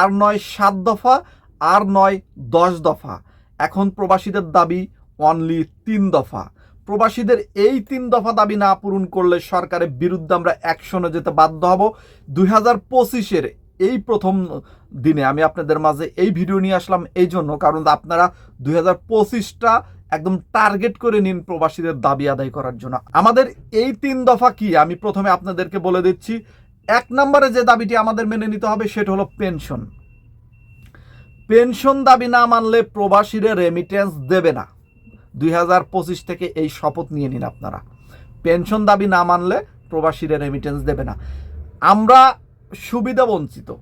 আর নয় সাত দফা, আর নয় দশ দফা। এখন প্রবাসীদের দাবি অনলি তিন দফা। প্রবাসীদের এই তিন দফা দাবি না পূরণ করলে সরকারের বিরুদ্ধে আমরা অ্যাকশনে যেতে বাধ্য হব। দুই হাজার পঁচিশের এই প্রথম দিনে আমি আপনাদের মাঝে এই ভিডিও নিয়ে আসলাম এই জন্য, কারণ আপনারা দুই হাজার পঁচিশটা একদম টার্গেট করে নিন প্রবাসীদের দাবি আদায় করার জন্য। আমাদের এই তিন দফা কি? আমি প্রথমে আপনাদেরকে বলে দিচ্ছি এক নম্বরে যে দাবিটি আমাদের মেনে নিতে হবে, সেটা হলো পেনশন। পেনশন দাবি না মানলে প্রবাসীরা রেমিটেন্স দেবে না। দুই হাজার পঁচিশ থেকে এই শপথ নিয়ে নিন আপনারা। পেনশন দাবি না মানলে প্রবাসীরা রেমিটেন্স দেবে না। আমরা সুবিধা বঞ্চিত।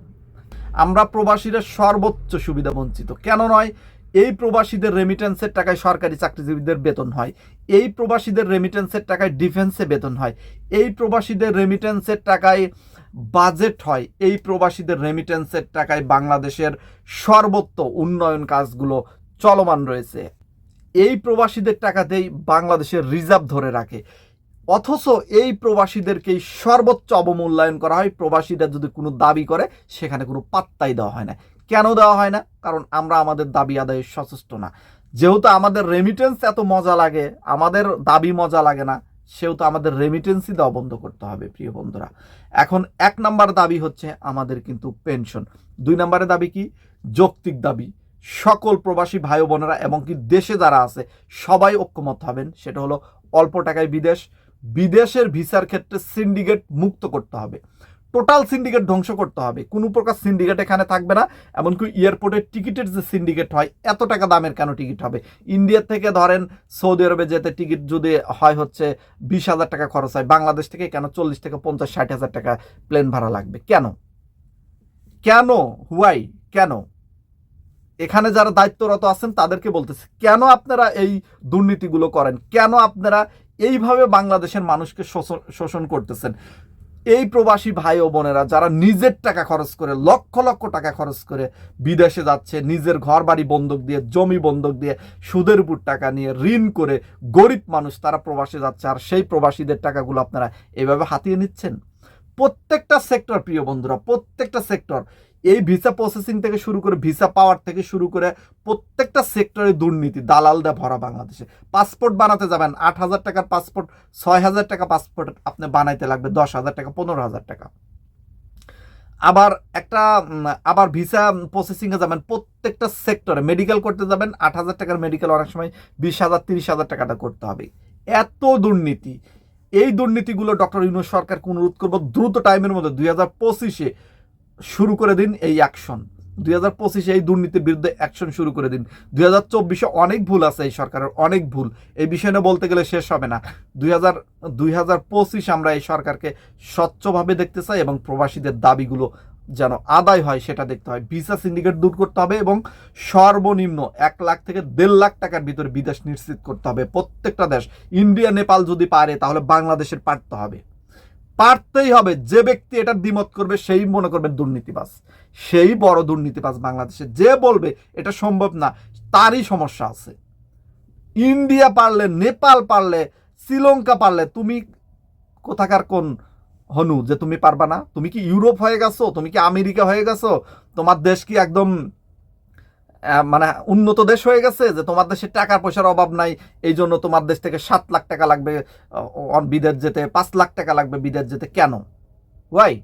আমরা প্রবাসীরা সর্বোচ্চ সুবিধা বঞ্চিত। কেন নয়? এই প্রবাসীদের রেমিটেন্সের টাকায় সরকারি চাকরিজীবীদের বেতন হয়। এই প্রবাসীদের রেমিটেন্সের টাকায় ডিফেন্সে বেতন হয়। এই প্রবাসীদের রেমিটেন্সের টাকায় বাজেট হয়। এই প্রবাসীদের রেমিটেন্সের টাকায় বাংলাদেশের সর্বত্র উন্নয়ন কাজগুলো চলমান রয়েছে। এই প্রবাসীদের টাকাতেই বাংলাদেশের রিজার্ভ ধরে রাখে। অথচ এই প্রবাসীদেরকেই সর্বোচ্চ অবমূল্যায়ন করা হয়। প্রবাসীরা যদি কোনো দাবি করে, সেখানে কোনো পাত্তাই দেওয়া হয় না। কেন দেওয়া হয় না? কারণ আমরা আমাদের দাবি আদায়ে সচেষ্ট না। যেহেতু আমাদের রেমিটেন্স এত মজা লাগে, আমাদের দাবি মজা লাগে না, সেহেতু আমাদের রেমিটেন্সই দেওয়া বন্ধ করতে হবে, প্রিয় বন্ধুরা। এখন এক নাম্বার দাবি হচ্ছে আমাদের কিন্তু পেনশন দুই নম্বরের দাবি কি? যৌক্তিক দাবি। সকল প্রবাসী ভাই বোনেরা এবং কি দেশে যারা আছে, সবাই ঐক্যমত হবেন। সেটা হলো অল্প টাকায় বিদেশ। বিদেশের ভিসার ক্ষেত্রে সিন্ডিকেট মুক্ত করতে হবে। টোটাল সিন্ডিকেট ধ্বংস করতে হবে। কোনো প্রকার সিন্ডিকেট এখানে থাকবে না, এমনকি এয়ারপোর্টের টিকিটের যে সিন্ডিকেট হয়, এত টাকা দামের কেন টিকিট হবে? ইন্ডিয়া থেকে ধরেন সৌদি আরবে যেতে টিকিট যদি হয় হচ্ছে বিশ হাজার টাকা খরচ হয়, বাংলাদেশ থেকে কেন চল্লিশ থেকে পঞ্চাশ, ষাট হাজার টাকা প্লেন ভাড়া লাগবে? কেন? কেন? হুয়াই কেন? এখানে যারা দায়িত্বরত আছেন তাদেরকে বলতেছে, কেন আপনারা এই দুর্নীতিগুলো করেন? কেন আপনারা এইভাবে বাংলাদেশের মানুষকে শোষণ শোষণ করতেছেন? এই প্রবাসী ভাই ও বোনেরা যারা নিজের টাকা খরচ করে, লক্ষ লক্ষ টাকা খরচ করে বিদেশে যাচ্ছে, নিজের ঘর বাড়ি বন্ধক দিয়ে, জমি বন্ধক দিয়ে, সুদের উপর টাকা নিয়ে ঋণ করে গরিব মানুষ তারা প্রবাসে যাচ্ছে, আর সেই প্রবাসীদের টাকাগুলো আপনারা এভাবে হাতিয়ে নিচ্ছেন? প্রত্যেকটা সেক্টর প্রিয় বন্ধুরা, প্রত্যেকটা সেক্টর এই ভিসা প্রসেসিং থেকে শুরু করে ভিসা পাওয়ার থেকে শুরু করে প্রত্যেকটা সেক্টরে দুর্নীতি, দালাল দেয় ভরা বাংলাদেশে। পাসপোর্ট বানাতে যাবেন, আট হাজার টাকার পাসপোর্ট ছয় হাজার টাকা পাসপোর্ট আপনি বানাইতে লাগবে, দশ হাজার টাকা, পনেরো হাজার টাকা। আবার একটা আবার ভিসা প্রসেসিংয়ে যাবেন, প্রত্যেকটা সেক্টরে মেডিকেল করতে যাবেন, আট হাজার টাকার মেডিকেল অনেক সময় বিশ হাজার, তিরিশ হাজার টাকাটা করতে হবে। এত দুর্নীতি এই দুর্নীতিগুলো ডক্টর ইউনুস সরকারকে অনুরোধ করব দ্রুত টাইমের মধ্যে দুই হাজার পঁচিশে শুরু করে দিন এই অ্যাকশন দুই হাজার পঁচিশে এই দুর্নীতির বিরুদ্ধে অ্যাকশন শুরু করে দিন। দুই হাজার চব্বিশে অনেক ভুল আছে এই সরকারের, অনেক ভুল। এই বিষয় নিয়ে বলতে গেলে শেষ হবে না। দুই হাজার দুই হাজার আমরা এই সরকারকে স্বচ্ছভাবে দেখতে চাই এবং প্রবাসীদের দাবিগুলো যেন আদায় হয়, সেটা দেখতে হয়। ভিসা সিন্ডিকেট দূর করতে হবে এবং সর্বনিম্ন এক লাখ থেকে দেড় লাখ টাকার ভিতরে বিদেশ নিশ্চিত করতে হবে। প্রত্যেকটা দেশ, ইন্ডিয়া, নেপাল যদি পারে, তাহলে বাংলাদেশের পারতে হবে। পারতেই হবে। যে ব্যক্তি এটার দ্বিমত করবে, সেই মনে করবে দুর্নীতিবাজ। সেই বড় দুর্নীতিবাজ বাংলাদেশে। যে বলবে, এটা সম্ভব না, তারই সমস্যা আছে। ইন্ডিয়া পারলে, নেপাল পারলে, শ্রীলঙ্কা পারলে, তুমি কোথাকার কোন হনু, যে তুমি পারবা না? তুমি কি ইউরোপ হয়ে গেছো? তুমি কি আমেরিকা হয়ে গেছো? তোমার দেশ কি একদম মানে উন্নত দেশ হয়ে গেছে? যে তোমার দেশে টাকা পয়সার অভাব নাই এই জন্য তোমার দেশ থেকে সাত লাখ টাকা লাগবে বিদেশ যেতে, পাঁচ লাখ টাকা লাগবে বিদেশ যেতে, কেন? ওয়াই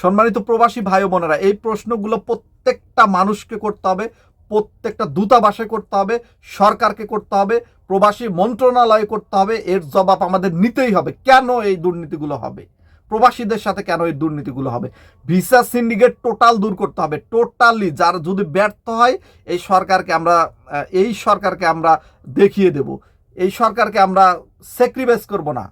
সম্মানিত প্রবাসী ভাই বোনেরা, এই প্রশ্নগুলো প্রত্যেকটা মানুষকে করতে হবে। প্রত্যেকটা দূতাবাসে করতে হবে, সরকারকে করতে হবে, প্রবাসী মন্ত্রণালয়ে করতে হবে, এর জবাব আমাদের নিতেই হবে। কেন এই দুর্নীতিগুলো হবে? প্রবাসীদের সাথে কেন এই দুর্নীতিগুলো হবে? ভিসা সিন্ডিকেট টোটাল দূর করতে হবে, টোটালি। যার যদি ব্যর্থ হয়, এই সরকারকে আমরা এই সরকারকে আমরা দেখিয়ে দেব। এই সরকারকে আমরা স্যাক্রিফাইস করব না।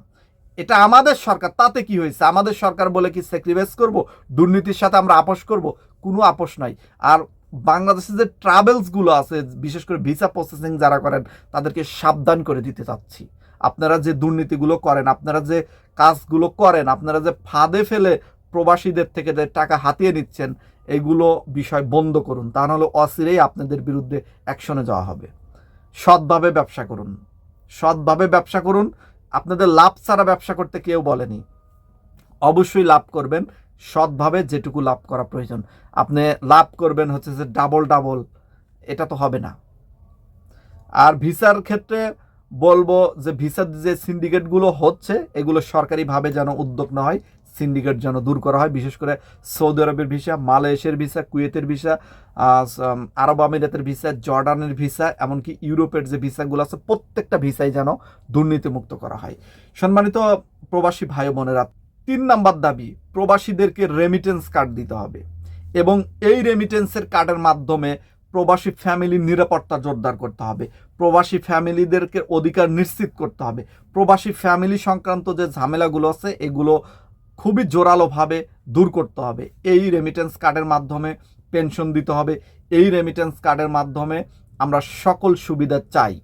এটা আমাদের সরকার, তাতে কি হয়েছে? আমাদের সরকার বলে কি স্যাক্রিফাইস করব? দুর্নীতির সাথে আমরা আপোষ করব? কোনো আপোষ নাই। আর বাংলাদেশে যে ট্রাভেলসগুলো আছে, বিশেষ করে ভিসা প্রসেসিং যারা করেন, তাদেরকে সাবধান করে দিতে চাচ্ছি। আপনারা যে দুর্নীতিগুলো করেন, আপনারা যে কাজগুলো করেন, আপনারা যে ফাঁদে ফেলে প্রবাসীদের থেকে যে টাকা হাতিয়ে নিচ্ছেন, এগুলো বিষয় বন্ধ করুন। তা নাহলে অচিরেই আপনাদের বিরুদ্ধে অ্যাকশনে যাওয়া হবে। সৎভাবে ব্যবসা করুন। সৎভাবে ব্যবসা করুন। আপনাদের লাভ ছাড়া ব্যবসা করতে কেউ বলেনি। অবশ্যই লাভ করবেন। সৎভাবে যেটুকু লাভ করা প্রয়োজন। আপনি লাভ করবেন হচ্ছে যে ডাবল ডাবল এটা তো হবে না। আর ভিসার ক্ষেত্রে বলব যে ভিসার যে সিন্ডিকেটগুলো হচ্ছে, এগুলো সরকারিভাবে যেন উদ্যোগ না হয় সিন্ডিকেট যেন দূর করা হয়। বিশেষ করে সৌদি আরবের ভিসা, মালয়েশিয়ার ভিসা, কুয়েতের ভিসা আরব আমিরাতের ভিসা, জর্ডানের ভিসা, এমনকি ইউরোপের যে ভিসাগুলো আছে, প্রত্যেকটা ভিসাই যেন দুর্নীতিমুক্ত করা হয়। সম্মানিত প্রবাসী ভাই বোনেরা তিন নাম্বার দাবি, প্রবাসীদেরকে রেমিটেন্স কার্ড দিতে হবে। এবং এই রেমিটেন্সের কার্ডের মাধ্যমে প্রবাসী ফ্যামিলির নিরাপত্তা জোরদার করতে হবে। প্রবাসী ফ্যামিলিদেরকে অধিকার নিশ্চিত করতে হবে। প্রবাসী ফ্যামিলি সংক্রান্ত যে ঝামেলাগুলো আছে, এগুলো খুবই জোরালোভাবে দূর করতে হবে। এই রেমিটেন্স কার্ডের মাধ্যমে পেনশন দিতে হবে। এই রেমিটেন্স কার্ডের মাধ্যমে আমরা সকল সুবিধা চাই।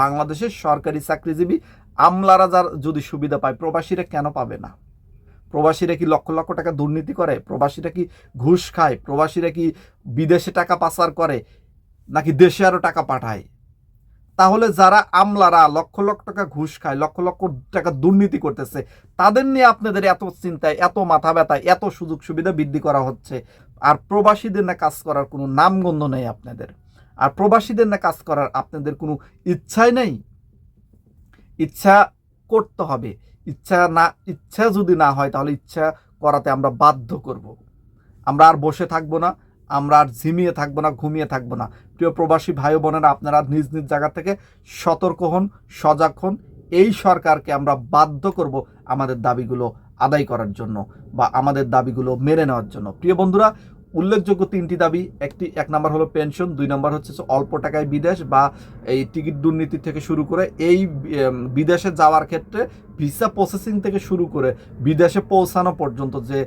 বাংলাদেশের সরকারি চাকরিজীবী আমলারা যার যদি সুবিধা পায়, প্রবাসীরা কেন পাবে না? প্রবাসীরা কি লক্ষ লক্ষ টাকা দুর্নীতি করে? প্রবাসীরা কি ঘুষ খায়? প্রবাসীরা কি বিদেশে টাকা পাচার করে? নাকি দেশে আরও টাকা পাঠায়? তাহলে যারা আমলারা লক্ষ লক্ষ টাকা ঘুষ খায়, লক্ষ লক্ষ টাকা দুর্নীতি করতেছে, তাদের নিয়ে আপনাদের এত চিন্তায়, এত মাথা ব্যথায়, এত সুযোগ সুবিধা বৃদ্ধি করা হচ্ছে। আর প্রবাসীদের না কাজ করার কোনো নামগন্ধ নেই আপনাদের। আর প্রবাসীদের না কাজ করার আপনাদের কোনো ইচ্ছাই নেই। ইচ্ছা করতে হবে। ইচ্ছা না, ইচ্ছা যদি না হয় তাহলে ইচ্ছা করাতে আমরা বাধ্য করব। আমরা আর বসে থাকব না, আমরা আর ঝিমিয়ে থাকব না, ঘুমিয়ে থাকব না। প্রিয় প্রবাসী ভাই বোনেরা, আপনারা নিজ নিজ জায়গা থেকে সতর্ক হন, সজাগ হন। এই সরকারকে আমরা বাধ্য করব আমাদের দাবিগুলো আদায় করার জন্য বা আমাদের দাবিগুলো মেনে নেওয়ার জন্য। প্রিয় বন্ধুরা উল্লেখযোগ্য তিনটি দাবি, একটি, এক নম্বর হলো পেনশন, দুই নাম্বার হচ্ছে অল্প টাকায় বিদেশ বা এই টিকিট দুর্নীতি থেকে শুরু করে এই বিদেশে যাওয়ার ক্ষেত্রে ভিসা প্রসেসিং থেকে শুরু করে বিদেশে পৌঁছানো পর্যন্ত যে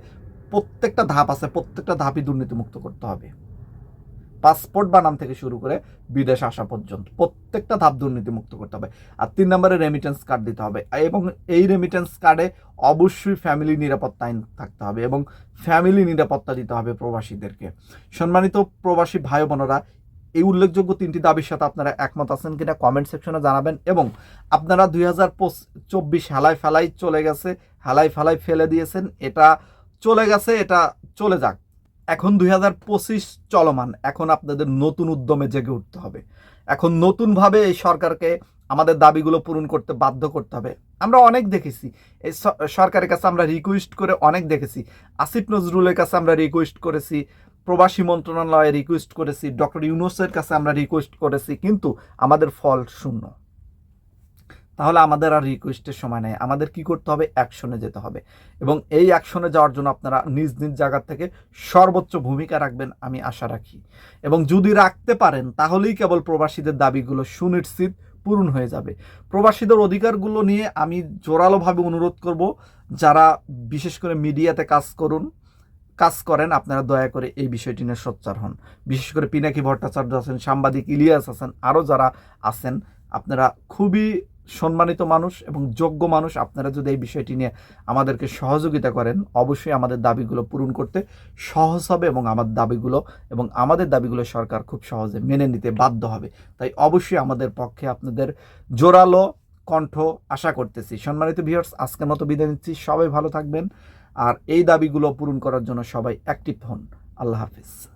প্রত্যেকটা ধাপ আছে, প্রত্যেকটা ধাপই দুর্নীতিমুক্ত করতে হবে। পাসপোর্ট বানান থেকে শুরু করে বিদেশ আসা পর্যন্ত প্রত্যেকটা ধাপ দুর্নীতিমুক্ত করতে হবে। আর তিন নম্বরে রেমিটেন্স কার্ড দিতে হবে। এবং এই রেমিটেন্স কার্ডে অবশ্যই ফ্যামিলি নিরাপত্তা আইন থাকতে হবে এবং ফ্যামিলি নিরাপত্তা দিতে হবে প্রবাসীদেরকে। সম্মানিত প্রবাসী ভাই বোনেরা, এই উল্লেখযোগ্য তিনটি দাবির সাথে আপনারা একমত আছেন কিনা কমেন্ট সেকশনে জানাবেন এবং আপনারা দুই হাজার চব্বিশ হেলায় ফেলাই চলে গেছে, হেলায় ফেলাই ফেলে দিয়েছেন, এটা চলে গেছে, এটা চলে যাক। এখন দুই হাজার পঁচিশ চলমান। এখন আপনাদের নতুন উদ্যমে জেগে উঠতে হবে। এখন নতুনভাবে এই সরকারকে আমাদের দাবিগুলো পূরণ করতে বাধ্য করতে হবে। আমরা অনেক দেখেছি। এই সরকারের কাছে আমরা রিকোয়েস্ট করে অনেক দেখেছি। আসিফ নজরুলের কাছে আমরা রিকোয়েস্ট করেছি। প্রবাসী মন্ত্রণালয়ে রিকোয়েস্ট করেছি। ডক্টর ইউনুসের কাছে আমরা রিকোয়েস্ট করেছি। কিন্তু আমাদের ফল শূন্য। তাহলে আমাদের আর রিকোয়েস্টের সময় নেই। আমাদের কি করতে হবে? অ্যাকশনে যেতে হবে। এবং এই অ্যাকশনে যাওয়ার জন্য আপনারা নিজ নিজ জায়গা থেকে সর্বোচ্চ ভূমিকা রাখবেন আমি আশা রাখি। এবং যদি রাখতে পারেন, তাহলেই কেবল প্রবাসীদের দাবিগুলো সুনিশ্চিত পূরণ হয়ে যাবে। প্রবাসীদের অধিকারগুলো নিয়ে আমি জোরালোভাবে অনুরোধ করব, যারা বিশেষ করে মিডিয়াতে কাজ করুন, কাজ করেন, আপনারা দয়া করে এই বিষয়টি নিয়ে সোচ্চার হন। বিশেষ করে পিনাকি ভট্টাচার্য আছেন, সাংবাদিক ইলিয়াস আছেন, আরও যারা আছেন, আপনারা খুবই সম্মানিত মানুষ এবং যোগ্য মানুষ আপনারা যদি এই বিষয়টি নিয়ে আমাদেরকে সহযোগিতা করেন, অবশ্যই আমাদের দাবিগুলো পূরণ করতে সহজ হবে এবং আমাদের দাবিগুলো এবং আমাদের দাবিগুলো সরকার খুব সহজে মেনে নিতে বাধ্য হবে। তাই অবশ্যই আমাদের পক্ষে আপনাদের জোরালো কণ্ঠ আশা করতেছি। সম্মানিত ভিউয়ার্স, আজকের মতো বিদায় নিচ্ছি। সবাই ভালো থাকবেন। আর এই দাবিগুলো পূরণ করার জন্য সবাই অ্যাক্টিভ হন। আল্লাহ হাফিজ।